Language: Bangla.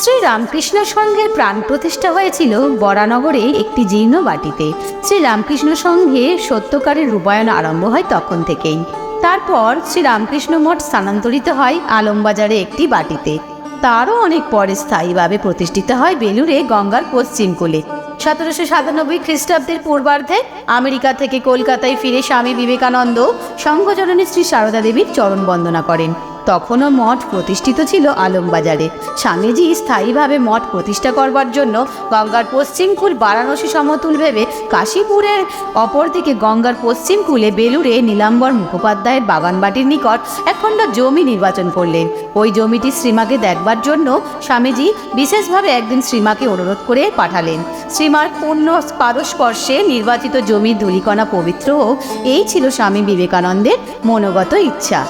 শ্রী রামকৃষ্ণ সংঘের প্রাণ প্রতিষ্ঠা হয়েছিল বরানগরে একটি জীর্ণ বাটিতে শ্রী রামকৃষ্ণ সংঘে সত্যকারের রূপায়ণ আরম্ভ হয় তখন থেকেই। তারপর শ্রী রামকৃষ্ণ মঠ স্থানান্তরিত হয় আলমবাজারে একটি বাটিতে তারও অনেক পরে স্থায়ীভাবে প্রতিষ্ঠিত হয় বেলুড়ে গঙ্গার পশ্চিম কোলে। সতেরোশো সাতানব্বই খ্রিস্টাব্দের পূর্বার্ধে আমেরিকা থেকে কলকাতায় ফিরে স্বামী বিবেকানন্দ সংঘজননী শ্রী সারদা দেবীর চরণ বন্দনা করেন। তখনও মঠ প্রতিষ্ঠিত ছিল আলমবাজারে। স্বামীজি স্থায়ীভাবে মঠ প্রতিষ্ঠা করবার জন্য গঙ্গার পশ্চিম কূল বারাণসী সমতুল ভেবে কাশীপুরের অপরদিকে গঙ্গার পশ্চিম কূলে বেলুড়ে নীলাম্বর মুখোপাধ্যায়ের বাগানবাটির নিকট একখণ্ড জমি নির্বাচন করলেন। ওই জমিটি শ্রীমাকে দেখবার জন্য স্বামীজি বিশেষভাবে একদিন শ্রীমাকে অনুরোধ করে পাঠালেন। শ্রীমার পূর্ণ পারস্পর্শে নির্বাচিত জমির ধূলিকণা পবিত্র হোক এই ছিল স্বামী বিবেকানন্দের মনোগত ইচ্ছা।